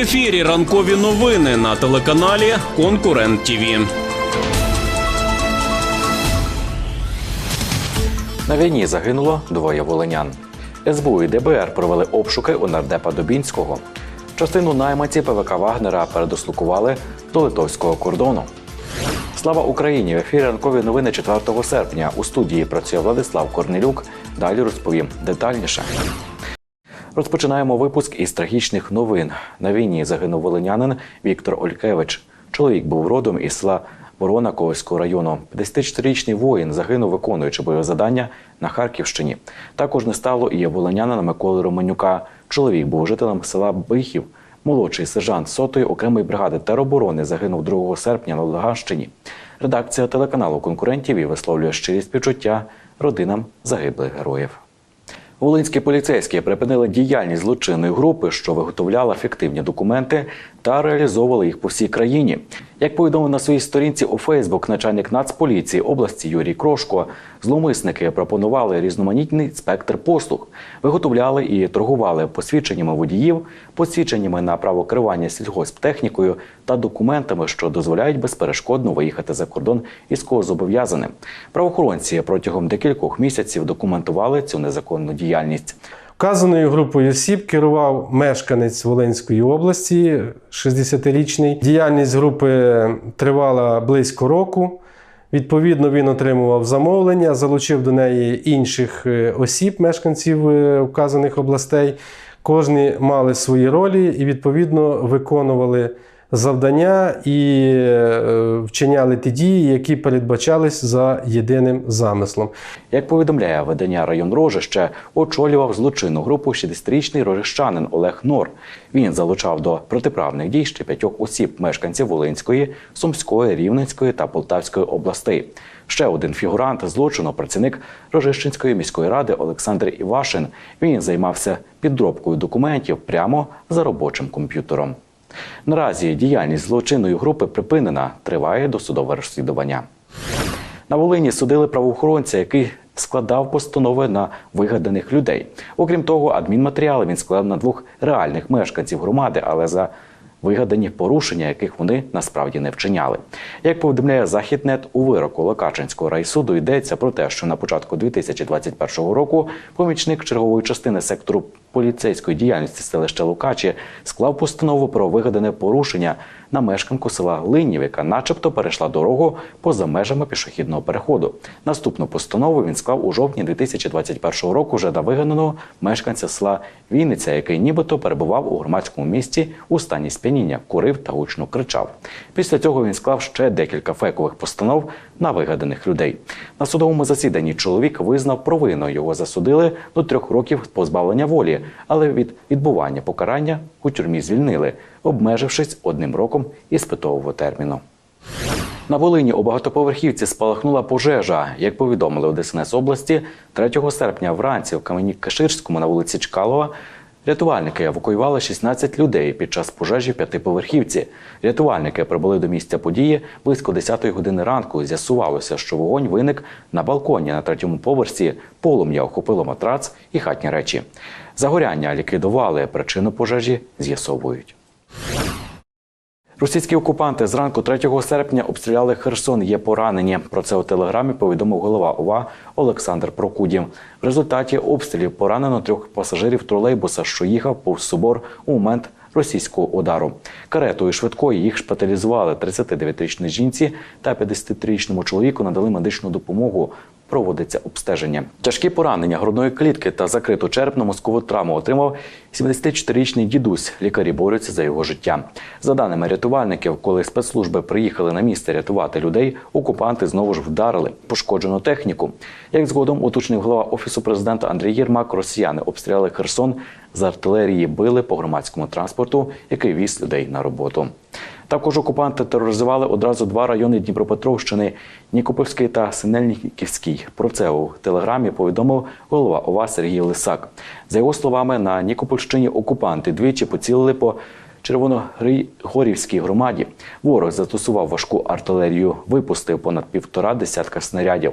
ефірі ранкові новини на телеканалі Конкурент ТІВІ. На війні загинуло двоє волинян. СБУ і ДБР провели обшуки у нардепа Дубінського. Частину найманців ПВК Вагнера передослукували до литовського кордону. Слава Україні! В ефірі ранкові новини 4 серпня. У студії працює Владислав Корнелюк. Далі розповім детальніше. Розпочинаємо випуск із трагічних новин. На війні загинув волинянин Віктор Олькевич. Чоловік був родом із села Ворона Ковальського району. 54-річний воїн загинув, виконуючи бойове завдання на Харківщині. Також не стало і волинянина Миколи Романюка. Чоловік був жителем села Бихів. Молодший сержант сотої окремої бригади тероборони загинув 2 серпня на Луганщині. Редакція телеканалу конкурентів і висловлює щирі співчуття родинам загиблих героїв. Волинські поліцейські припинили діяльність злочинної групи, що виготовляла фіктивні документи та реалізовували їх по всій країні. Як повідомив на своїй сторінці у Фейсбук начальник Нацполіції області Юрій Крошко, зловмисники пропонували різноманітний спектр послуг, виготовляли і торгували посвідченнями водіїв, посвідченнями на право керування сільгосптехнікою та документами, що дозволяють безперешкодно виїхати за кордон військовозобов'язаним. Правоохоронці протягом декількох місяців документували цю незаконну діяльність. Вказаною групою осіб керував мешканець Волинської області, 60-річний. Діяльність групи тривала близько року. Відповідно, він отримував замовлення, залучив до неї інших е, осіб, мешканців е, вказаних областей. Кожні мали свої ролі і відповідно виконували завдання і е, вчиняли ті дії, які передбачались за єдиним замислом. Як повідомляє видання район Рожище, очолював злочинну групу 60-річний рожищанин Олег Нор. Він залучав до протиправних дій ще п'ятьох осіб мешканців Волинської, Сумської, Рівненської та Полтавської областей. Ще один фігурант злочину працівник Рожищенської міської ради Олександр Івашин. Він займався підробкою документів прямо за робочим комп'ютером. Наразі діяльність злочинної групи припинена, триває досудове розслідування. На Волині судили правоохоронця, який складав постанови на вигаданих людей. Окрім того, адмінматеріали він склав на двох реальних мешканців громади, але за вигадані порушення, яких вони насправді не вчиняли. Як повідомляє Західнет, у вироку Локачинського райсуду йдеться про те, що на початку 2021 року помічник чергової частини сектору поліцейської діяльності селища Лукачі склав постанову про вигадане порушення на мешканку села Линів, яка начебто перейшла дорогу поза межами пішохідного переходу. Наступну постанову він склав у жовтні 2021 року вже на вигаданого мешканця села Вінниця, який нібито перебував у громадському місті у стані сп'яніння, курив та гучно кричав. Після цього він склав ще декілька фейкових постанов на вигаданих людей. На судовому засіданні чоловік визнав провину. Його засудили до трьох років позбавлення волі, але від відбування покарання у тюрмі звільнили, обмежившись одним роком іспитового терміну. На Волині у багатоповерхівці спалахнула пожежа. Як повідомили у ДСНС області, 3 серпня вранці в Камені-Каширському на вулиці Чкалова рятувальники евакуювали 16 людей під час пожежі п'ятиповерхівці. Рятувальники прибули до місця події близько 10 години ранку. З'ясувалося, що вогонь виник на балконі на третьому поверсі. Полум'я охопило матрац і хатні речі. Загоряння ліквідували, причину пожежі з'ясовують. Російські окупанти зранку 3 серпня обстріляли Херсон. Є поранені. Про це у телеграмі повідомив голова ОВА Олександр Прокудів. В результаті обстрілів поранено трьох пасажирів тролейбуса, що їхав повз собор у момент російського удару. Каретою швидкої їх шпиталізували 39-річній жінці та 53-річному чоловіку надали медичну допомогу. Проводиться обстеження. Тяжкі поранення грудної клітки та закриту черепно мозкову травму отримав 74-річний дідусь. Лікарі борються за його життя. За даними рятувальників, коли спецслужби приїхали на місце рятувати людей, окупанти знову ж вдарили пошкоджену техніку. Як згодом уточнив голова офісу президента Андрій Єрмак, росіяни обстріляли Херсон з артилерії, били по громадському транспорту, який віз людей на роботу. Також окупанти тероризували одразу два райони Дніпропетровщини Нікопольський та Синельниківський. Про це у телеграмі повідомив голова ОВА Сергій Лисак. За його словами, на Нікопольщині окупанти двічі поцілили по Червоногорівській громаді. Ворог застосував важку артилерію, випустив понад півтора десятка снарядів.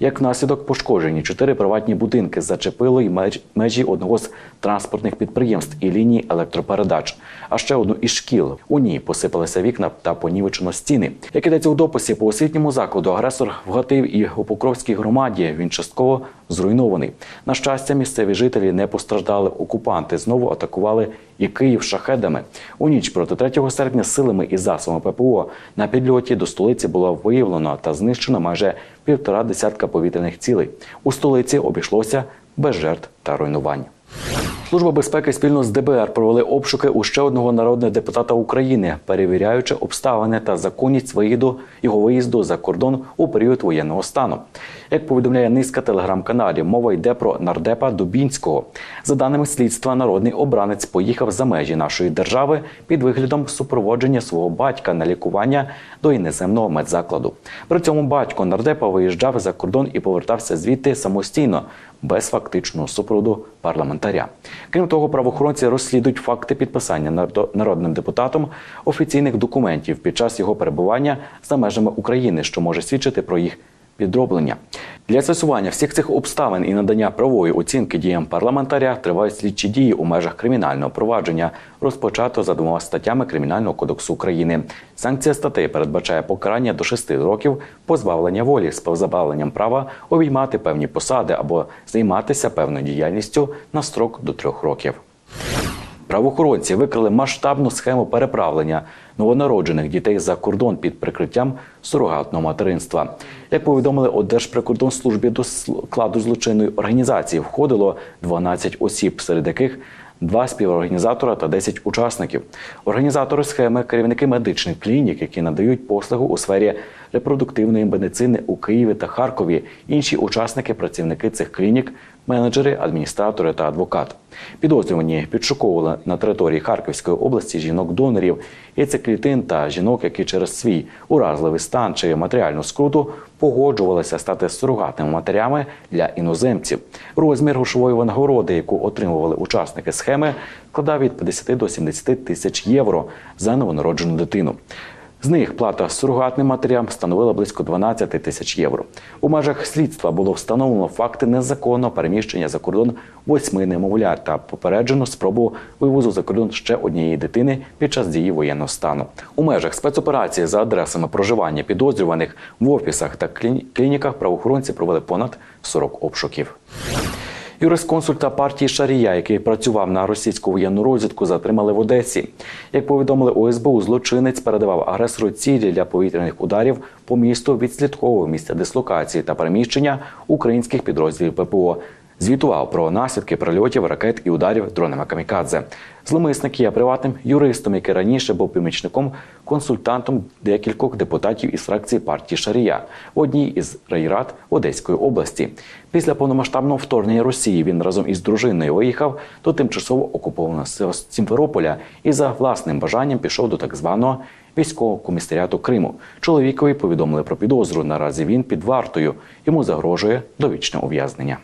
Як наслідок пошкоджені чотири приватні будинки зачепило й меж- межі одного з транспортних підприємств і лінії електропередач, а ще одну із шкіл. У ній посипалися вікна та понівечено стіни. Як ідеться у дописі по освітньому закладу, агресор вгатив і у Покровській громаді. Він частково зруйнований. На щастя, місцеві жителі не постраждали. Окупанти знову атакували і Київ шахедами. У ніч проти 3 серпня силами і засобами ППО на підльоті до столиці було виявлено та знищено майже півтора десятка повітряних цілей. У столиці обійшлося без жертв та руйнувань. Служба безпеки спільно з ДБР провели обшуки у ще одного народного депутата України, перевіряючи обставини та законність виїзду його виїзду за кордон у період воєнного стану. Як повідомляє низка телеграм-каналів, мова йде про нардепа Дубінського. За даними слідства, народний обранець поїхав за межі нашої держави під виглядом супроводження свого батька на лікування до іноземного медзакладу. При цьому батько нардепа виїжджав за кордон і повертався звідти самостійно без фактичного супроводу парламентаря. Крім того, правоохоронці розслідують факти підписання народним депутатом офіційних документів під час його перебування за межами України, що може свідчити про їх підроблення. Для з'ясування всіх цих обставин і надання правової оцінки діям парламентаря тривають слідчі дії у межах кримінального провадження, розпочато за двома статтями Кримінального кодексу України. Санкція статей передбачає покарання до 6 років позбавлення волі з позбавленням права обіймати певні посади або займатися певною діяльністю на строк до 3 років. Правоохоронці викрили масштабну схему переправлення новонароджених дітей за кордон під прикриттям сурогатного материнства. Як повідомили у Держприкордонслужбі до складу злочинної організації входило 12 осіб, серед яких два співорганізатора та 10 учасників. Організатори схеми керівники медичних клінік, які надають послугу у сфері репродуктивної медицини у Києві та Харкові. Інші учасники, працівники цих клінік, менеджери, адміністратори та адвокат. Підозрювані підшуковували на території Харківської області жінок-донорів, яйцеклітин та жінок, які через свій уразливий стан чи матеріальну скруту погоджувалися стати сурогатними матерями для іноземців. Розмір грошової винагороди, яку отримували учасники схеми, складав від 50 до 70 тисяч євро за новонароджену дитину. З них плата сурогатним матерям становила близько 12 тисяч євро. У межах слідства було встановлено факти незаконного переміщення за кордон восьми немовлят та попереджено спробу вивозу за кордон ще однієї дитини під час дії воєнного стану. У межах спецоперації за адресами проживання підозрюваних в офісах та кліні- клініках правоохоронці провели понад 40 обшуків. Юрисконсульта партії Шарія, який працював на російську воєнну розвідку, затримали в Одесі. Як повідомили ОСБУ, злочинець передавав агресору цілі для повітряних ударів по місту, відслідковував місця дислокації та переміщення українських підрозділів ППО. Звітував про наслідки прильотів, ракет і ударів дронами камікадзе. Зломисник є приватним юристом, який раніше був помічником консультантом декількох депутатів із фракції партії Шарія в одній із райрад Одеської області. Після повномасштабного вторгнення Росії він разом із дружиною виїхав до тимчасово окупованого Сімферополя і за власним бажанням пішов до так званого військового комісаріату Криму. Чоловікові повідомили про підозру. Наразі він під вартою. Йому загрожує довічне ув'язнення.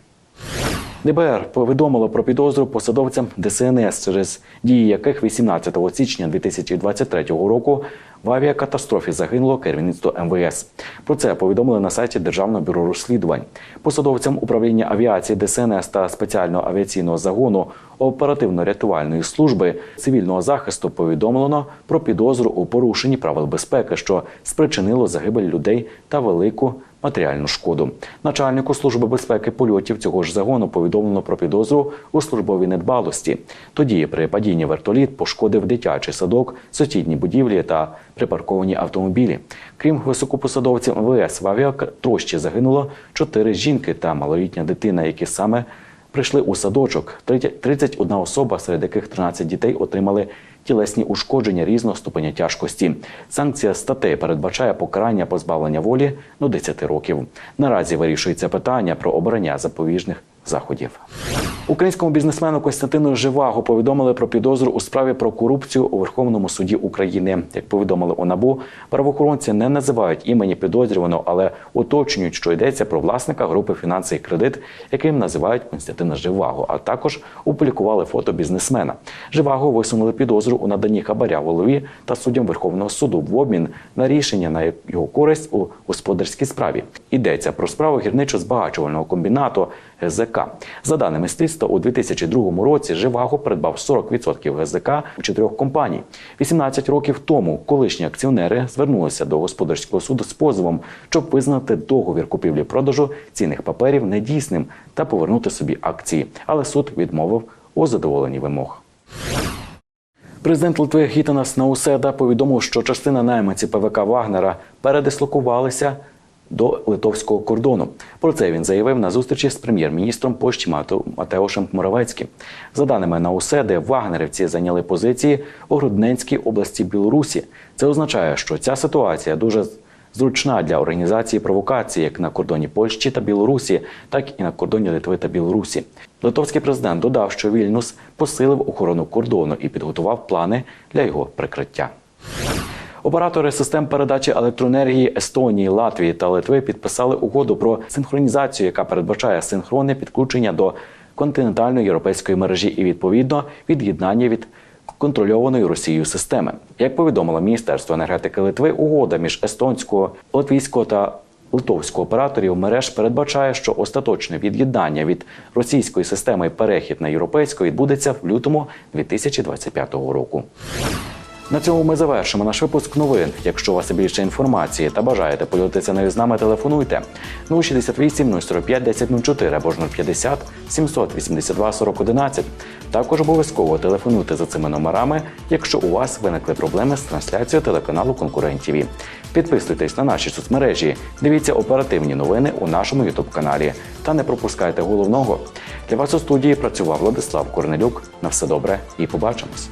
ДБР повідомило про підозру посадовцям ДСНС, через дії яких 18 січня 2023 року в авіакатастрофі загинуло керівництво МВС. Про це повідомили на сайті Державного бюро розслідувань. Посадовцям управління авіації ДСНС та спеціального авіаційного загону оперативно-рятувальної служби цивільного захисту повідомлено про підозру у порушенні правил безпеки, що спричинило загибель людей та велику матеріальну шкоду. Начальнику служби безпеки польотів цього ж загону повідомлено про підозру у службовій недбалості. Тоді при падінні вертоліт пошкодив дитячий садок, сусідні будівлі та припарковані автомобілі. Крім високопосадовців МВС, в авіатрощі загинуло чотири жінки та малолітня дитина, які саме прийшли у садочок. 31 особа, серед яких 13 дітей отримали тілесні ушкодження різного ступеня тяжкості. Санкція статей передбачає покарання позбавлення волі до 10 років. Наразі вирішується питання про обрання запобіжних заходів. Українському бізнесмену Костянтину Живаго повідомили про підозру у справі про корупцію у Верховному суді України. Як повідомили у НАБУ, правоохоронці не називають імені підозрюваного, але уточнюють, що йдеться про власника групи «Фінанси і кредит, яким називають Костянтина Живаго. А також опублікували фото бізнесмена. Живаго висунули підозру у наданні хабаря голові та суддям Верховного суду в обмін на рішення на його користь у господарській справі. Йдеться про справу гірничо-збагачувального комбінату ГЗК. За даними слідства, у 2002 році Живаго придбав 40% ГЗК у чотирьох компаній. 18 років тому колишні акціонери звернулися до господарського суду з позовом, щоб визнати договір купівлі-продажу цінних паперів недійсним та повернути собі акції. Але суд відмовив у задоволенні вимог. Президент Литви Гітанас Науседа повідомив, що частина найманців ПВК Вагнера передислокувалися до литовського кордону. Про це він заявив на зустрічі з прем'єр-міністром Польщі Мате- Матеошем Моравецьким. За даними Науседи, вагнерівці зайняли позиції у Грудненській області Білорусі. Це означає, що ця ситуація дуже зручна для організації провокації як на кордоні Польщі та Білорусі, так і на кордоні Литви та Білорусі. Литовський президент додав, що Вільнюс посилив охорону кордону і підготував плани для його прикриття. Оператори систем передачі електроенергії Естонії, Латвії та Литви підписали угоду про синхронізацію, яка передбачає синхронне підключення до континентальної європейської мережі і відповідно від'єднання від контрольованої Росією системи. Як повідомило Міністерство енергетики Литви, угода між естонського, латвійського та литовського операторів мереж передбачає, що остаточне від'єднання від російської системи перехід на європейську відбудеться в лютому 2025 року. На цьому ми завершимо наш випуск новин. Якщо у вас більше інформації та бажаєте поділитися нею з нами, телефонуйте 068 045 1004 або ж 050 782 40 11. Також обов'язково телефонуйте за цими номерами, якщо у вас виникли проблеми з трансляцією телеканалу Конкурент ТВ. Підписуйтесь на наші соцмережі, дивіться оперативні новини у нашому Ютуб каналі та не пропускайте головного. Для вас у студії працював Владислав Корнелюк. На все добре і побачимось.